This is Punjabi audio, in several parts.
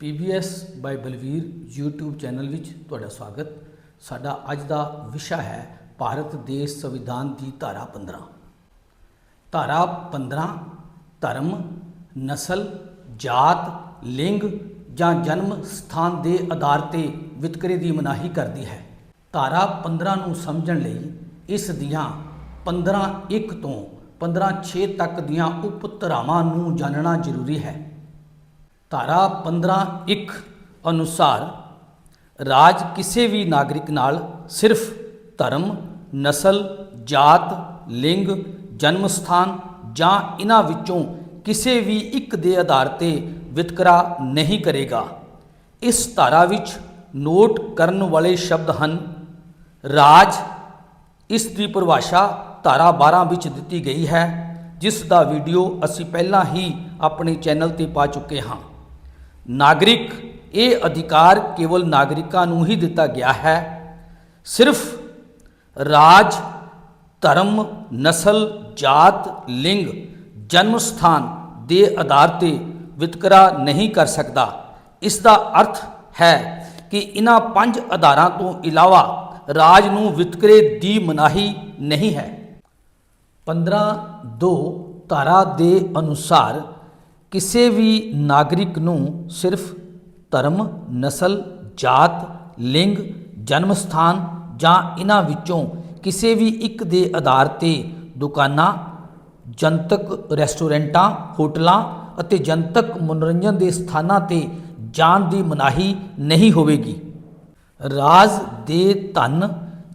PBS ਬਾਈ ਬਲਵੀਰ YouTube ਚੈਨਲ ਵਿੱਚ ਤੁਹਾਡਾ ਸਵਾਗਤ। ਸਾਡਾ ਅੱਜ ਦਾ ਵਿਸ਼ਾ ਹੈ ਭਾਰਤ ਦੇ ਸੰਵਿਧਾਨ ਦੀ ਧਾਰਾ 15 ਧਾਰਾ 15 ਧਰਮ, ਨਸਲ, ਜਾਤ, ਲਿੰਗ ਜਾਂ ਜਨਮ ਸਥਾਨ ਦੇ ਆਧਾਰ ਤੇ ਵਿਤਕਰੇ ਦੀ ਮਨਾਹੀ ਕਰਦੀ ਹੈ। ਧਾਰਾ 15 ਨੂੰ ਸਮਝਣ ਲਈ ਇਸ ਦੀਆਂ 15 1 ਤੋਂ 15 6 ਤੱਕ ਦੀਆਂ ਉਪ ਧਾਰਾਵਾਂ ਨੂੰ ਜਾਣਨਾ ਜ਼ਰੂਰੀ ਹੈ। ਧਾਰਾ 15.1 ਅਨੁਸਾਰ ਰਾਜ ਕਿਸੇ ਵੀ ਨਾਗਰਿਕ ਨਾਲ ਸਿਰਫ ਧਰਮ, ਨਸਲ, ਜਾਤ, ਲਿੰਗ, ਜਨਮ ਸਥਾਨ ਜਾਂ ਇਹਨਾਂ ਵਿੱਚੋਂ ਕਿਸੇ ਵੀ ਇੱਕ ਦੇ ਆਧਾਰ ਤੇ ਵਿਤਕਰਾ ਨਹੀਂ ਕਰੇਗਾ। ਇਸ ਧਾਰਾ ਵਿੱਚ ਨੋਟ ਕਰਨ ਵਾਲੇ ਸ਼ਬਦ ਹਨ ਰਾਜ ਇਸ ਦੀ ਪਰਿਭਾਸ਼ਾ ਧਾਰਾ 12 ਵਿੱਚ ਦਿੱਤੀ ਗਈ ਹੈ ਜਿਸ ਦਾ ਵੀਡੀਓ ਅਸੀਂ ਪਹਿਲਾਂ ਹੀ ਆਪਣੇ ਚੈਨਲ ਤੇ ਪਾ ਚੁੱਕੇ ਹਾਂ। ਨਾਗਰਿਕ, ਇਹ ਅਧਿਕਾਰ ਕੇਵਲ ਨਾਗਰਿਕਾਂ ਨੂੰ ਹੀ ਦਿੱਤਾ ਗਿਆ ਹੈ। ਸਿਰਫ ਰਾਜ, ਧਰਮ, ਨਸਲ, ਜਾਤ, ਲਿੰਗ, ਜਨਮ ਸਥਾਨ ਦੇ ਆਧਾਰ ਤੇ ਵਿਤਕਰਾ ਨਹੀਂ ਕਰ ਸਕਦਾ। ਇਸ ਦਾ ਅਰਥ ਹੈ ਕਿ ਇਹਨਾਂ ਪੰਜ ਆਧਾਰਾਂ ਤੋਂ ਇਲਾਵਾ ਰਾਜ ਨੂੰ ਵਿਤਕਰੇ ਦੀ ਮਨਾਹੀ ਨਹੀਂ ਹੈ। 15 2 ਧਾਰਾ ਦੇ ਅਨੁਸਾਰ ਕਿਸੇ ਵੀ ਨਾਗਰਿਕ ਨੂੰ ਸਿਰਫ ਧਰਮ, ਨਸਲ, ਜਾਤ, ਲਿੰਗ ਜਨਮ ਸਥਾਨ ਜਾਂ ਇਹਨਾਂ ਵਿੱਚੋਂ ਕਿਸੇ ਵੀ ਇੱਕ ਦੇ ਆਧਾਰ ਤੇ ਦੁਕਾਨਾਂ, ਜਨਤਕ ਰੈਸਟੋਰੈਂਟਾਂ, ਹੋਟਲਾਂ ਅਤੇ ਜਨਤਕ ਮਨੋਰੰਜਨ ਦੇ ਸਥਾਨਾਂ ਤੇ ਜਾਣ ਦੀ ਮਨਾਹੀ ਨਹੀਂ ਹੋਵੇਗੀ। ਰਾਜ ਦੇ ਧਨ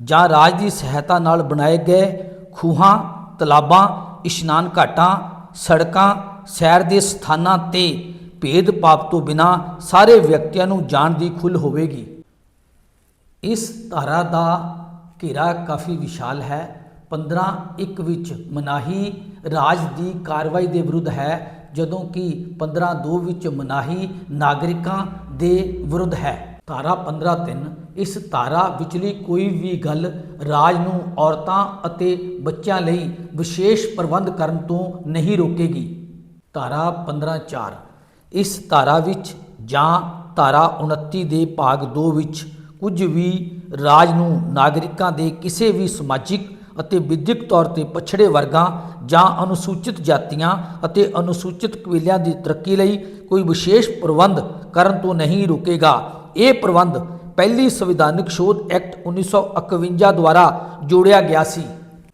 ਜਾਂ ਰਾਜ ਦੀ ਸਹਾਇਤਾ ਨਾਲ ਬਣਾਏ ਗਏ ਖੂਹਾਂ, ਤਲਾਬਾਂ, ਇਸ਼ਨਾਨ ਘਾਟਾਂ, ਸੜਕਾਂ ਸੈਰ ਦੇ ਸਥਾਨਾਂ ਤੇ ਭੇਦਭਾਵ ਤੋਂ ਬਿਨਾ ਸਾਰੇ ਵਿਅਕਤੀਆਂ ਨੂੰ ਜਾਣ ਦੀ ਖੁੱਲ੍ਹ ਹੋਵੇਗੀ। ਇਸ ਧਾਰਾ ਦਾ ਘੇਰਾ ਕਾਫੀ ਵਿਸ਼ਾਲ ਹੈ। 15 ਇੱਕ ਵਿੱਚ ਮਨਾਹੀ ਰਾਜ ਦੀ ਕਾਰਵਾਈ ਦੇ ਵਿਰੁੱਧ ਹੈ, ਜਦੋਂ ਕਿ 15 2 ਵਿੱਚ ਮਨਾਹੀ ਨਾਗਰਿਕਾਂ ਦੇ ਵਿਰੁੱਧ ਹੈ। ਧਾਰਾ 15 3 ਇਸ ਧਾਰਾ ਵਿਚਲੀ ਕੋਈ ਵੀ ਗੱਲ ਰਾਜ ਨੂੰ ਔਰਤਾਂ ਅਤੇ ਬੱਚਿਆਂ ਲਈ ਵਿਸ਼ੇਸ਼ ਪ੍ਰਬੰਧ ਕਰਨ ਤੋਂ ਨਹੀਂ ਰੋਕੇਗੀ। ਧਾਰਾ 15 4 ਇਸ ਧਾਰਾ ਵਿੱਚ ਜਾਂ ਧਾਰਾ 29 ਦੇ ਭਾਗ 2 ਵਿੱਚ ਕੁਝ ਵੀ ਰਾਜ ਨੂੰ ਨਾਗਰਿਕਾਂ ਦੇ ਕਿਸੇ ਵੀ ਸਮਾਜਿਕ ਅਤੇ ਵਿਦਿਅਕ ਤੌਰ ਤੇ ਪਛੜੇ ਵਰਗਾਂ ਜਾਂ ਅਨੁਸੂਚਿਤ ਜਾਤੀਆਂ ਅਤੇ ਅਨੁਸੂਚਿਤ ਕਬੀਲਿਆਂ ਦੀ ਤਰੱਕੀ ਲਈ ਕੋਈ ਵਿਸ਼ੇਸ਼ ਪ੍ਰਬੰਧ ਕਰਨ ਤੋਂ ਨਹੀਂ ਰੋਕੇਗਾ। ਇਹ ਪ੍ਰਬੰਧ ਪਹਿਲੀ ਸੰਵਿਧਾਨਕ ਸ਼ੋਧ ਐਕਟ 1951 ਦੁਆਰਾ ਜੋੜਿਆ ਗਿਆ ਸੀ।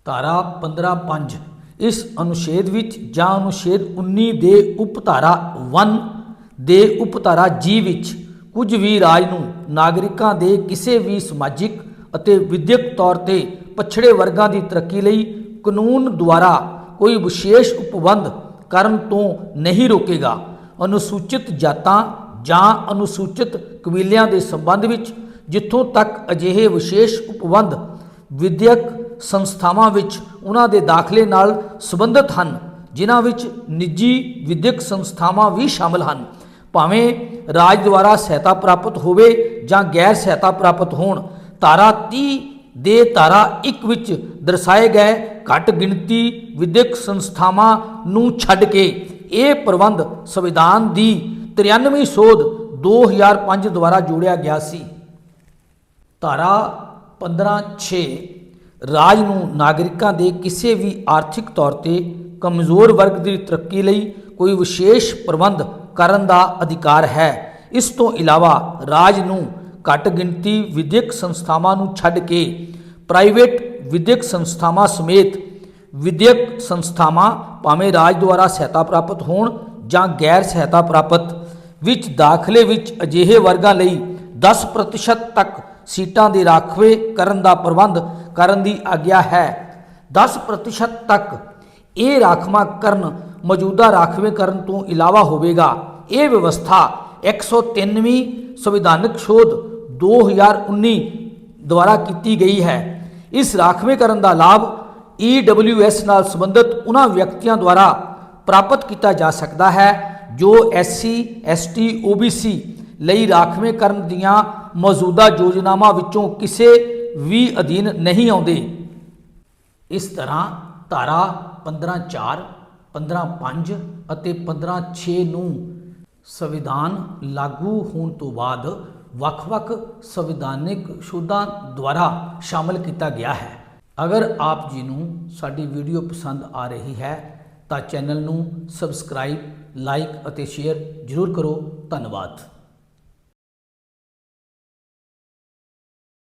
ਧਾਰਾ 15.5 ਇਸ ਅਨੁਛੇਦ ਵਿੱਚ ਜਾਂ ਅਨੁਛੇਦ 19 ਦੇ ਉਪਧਾਰਾ 1 ਦੇ ਉਪਧਾਰਾ ਜੀ ਵਿੱਚ ਕੁਝ ਵੀ ਰਾਜ ਨੂੰ ਨਾਗਰਿਕਾਂ ਦੇ ਕਿਸੇ ਵੀ ਸਮਾਜਿਕ ਅਤੇ ਵਿਦਿਅਕ ਤੌਰ ਤੇ ਪਛੜੇ ਵਰਗਾਂ ਦੀ ਤਰੱਕੀ ਲਈ ਕਾਨੂੰਨ ਦੁਆਰਾ ਕੋਈ ਵਿਸ਼ੇਸ਼ ਉਪਬੰਧ ਕਰਨ ਤੋਂ ਨਹੀਂ ਰੋਕੇਗਾ। ਅਨੁਸੂਚਿਤ ਜਾਤਾਂ ਜਾਂ ਅਨੁਸੂਚਿਤ ਕਬੀਲਿਆਂ ਦੇ ਸੰਬੰਧ ਵਿੱਚ ਜਿੱਥੋਂ ਤੱਕ ਅਜਿਹੇ ਵਿਸ਼ੇਸ਼ ਉਪਬੰਧ ਵਿਦਿਅਕ ਸੰਸਥਾਵਾਂ ਵਿੱਚ ਉਹਨਾਂ ਦੇ ਦਾਖਲੇ ਨਾਲ ਸੰਬੰਧਿਤ ਹਨ, ਜਿਨ੍ਹਾਂ ਵਿੱਚ ਨਿੱਜੀ ਵਿਦਿਅਕ ਸੰਸਥਾਵਾਂ ਵੀ ਸ਼ਾਮਲ ਹਨ। ਭਾਵੇਂ ਰਾਜ ਦੁਆਰਾ ਸਹਾਇਤਾ ਪ੍ਰਾਪਤ ਹੋਵੇ ਜਾਂ ਗੈਰ ਸਹਾਇਤਾ ਪ੍ਰਾਪਤ ਹੋਣ, ਧਾਰਾ 30 ਦੇ ਧਾਰਾ 1 ਵਿੱਚ ਦਰਸਾਏ ਗਏ ਘੱਟ ਗਿਣਤੀ ਵਿਦਿਅਕ ਸੰਸਥਾਵਾਂ ਨੂੰ ਛੱਡ ਕੇ ਇਹ ਪ੍ਰਬੰਧ ਸੰਵਿਧਾਨ ਦੀ 93 ਸੋਧ 2005 ਦੁਆਰਾ ਜੋੜਿਆ ਗਿਆ ਸੀ। ਧਾਰਾ 15.6 ਰਾਜ ਨੂੰ ਨਾਗਰਿਕਾਂ ਦੇ ਕਿਸੇ ਵੀ ਆਰਥਿਕ ਤੌਰ ਤੇ ਕਮਜ਼ੋਰ ਵਰਗ ਦੀ ਤਰੱਕੀ ਲਈ ਕੋਈ ਵਿਸ਼ੇਸ਼ ਪ੍ਰਬੰਧ ਕਰਨ ਦਾ ਅਧਿਕਾਰ ਹੈ। ਇਸ ਤੋਂ ਇਲਾਵਾ ਰਾਜ ਨੂੰ ਘੱਟ ਗਿਣਤੀ ਵਿਦਿਅਕ ਸੰਸਥਾਵਾਂ ਨੂੰ ਛੱਡ ਕੇ ਪ੍ਰਾਈਵੇਟ ਵਿਦਿਅਕ ਸੰਸਥਾਵਾਂ ਸਮੇਤ ਵਿਦਿਅਕ ਸੰਸਥਾਵਾਂ ਭਾਵੇਂ ਰਾਜ ਦੁਆਰਾ ਸਹਾਇਤਾ ਪ੍ਰਾਪਤ ਹੋਣ ਜਾਂ ਗੈਰ ਸਹਾਇਤਾ ਪ੍ਰਾਪਤ, ਵਿੱਚ ਦਾਖਲੇ ਵਿੱਚ ਅਜਿਹੇ ਵਰਗਾਂ ਲਈ 10% ਤੱਕ ਸੀਟਾਂ ਦੇ ਰਾਖਵੇ ਕਰਨ ਦਾ ਪ੍ਰਬੰਧ ਕਰਨ ਦੀ ਆਗਿਆ ਹੈ। 10% ਤੱਕ ਇਹ ਰਾਖਵਾਂਕਰਨ ਮੌਜੂਦਾ ਰਾਖਵੇਂਕਰਨ ਤੋਂ ਇਲਾਵਾ ਹੋਵੇਗਾ। ਇਹ ਵਿਵਸਥਾ 103ਵੀਂ ਸੰਵਿਧਾਨਕ ਸ਼ੋਧ 2019 ਦੁਆਰਾ ਕੀਤੀ ਗਈ ਹੈ। ਇਸ ਰਾਖਵੇਂਕਰਨ ਦਾ ਲਾਭ EWS ਨਾਲ ਸੰਬੰਧਿਤ ਉਹਨਾਂ ਵਿਅਕਤੀਆਂ ਦੁਆਰਾ ਪ੍ਰਾਪਤ ਕੀਤਾ ਜਾ ਸਕਦਾ ਹੈ, ਜੋ SC ST OBC ਲਈ ਰਾਖਵੇਂਕਰਨ ਦੀਆਂ ਮੌਜੂਦਾ ਯੋਜਨਾਵਾਂ ਵਿੱਚੋਂ ਕਿਸੇ ਵੀ ਅਧੀਨ ਨਹੀਂ ਆਉਂਦੇ। ਇਸ ਤਰ੍ਹਾਂ ਧਾਰਾ 15.4 15.5 ਅਤੇ 15.6 ਨੂੰ ਸੰਵਿਧਾਨ ਲਾਗੂ ਹੋਣ ਤੋਂ ਬਾਅਦ ਵੱਖ-ਵੱਖ ਸੰਵਿਧਾਨਿਕ ਸ਼ੋਧਾਂ ਦੁਆਰਾ ਸ਼ਾਮਲ ਕੀਤਾ ਗਿਆ ਹੈ। ਅਗਰ ਆਪ ਜੀ ਨੂੰ ਸਾਡੀ ਵੀਡੀਓ ਪਸੰਦ ਆ ਰਹੀ ਹੈ, ਤਾਂ ਚੈਨਲ ਨੂੰ ਸਬਸਕ੍ਰਾਈਬ, ਲਾਈਕ ਅਤੇ ਸ਼ੇਅਰ ਜ਼ਰੂਰ ਕਰੋ। ਧੰਨਵਾਦ।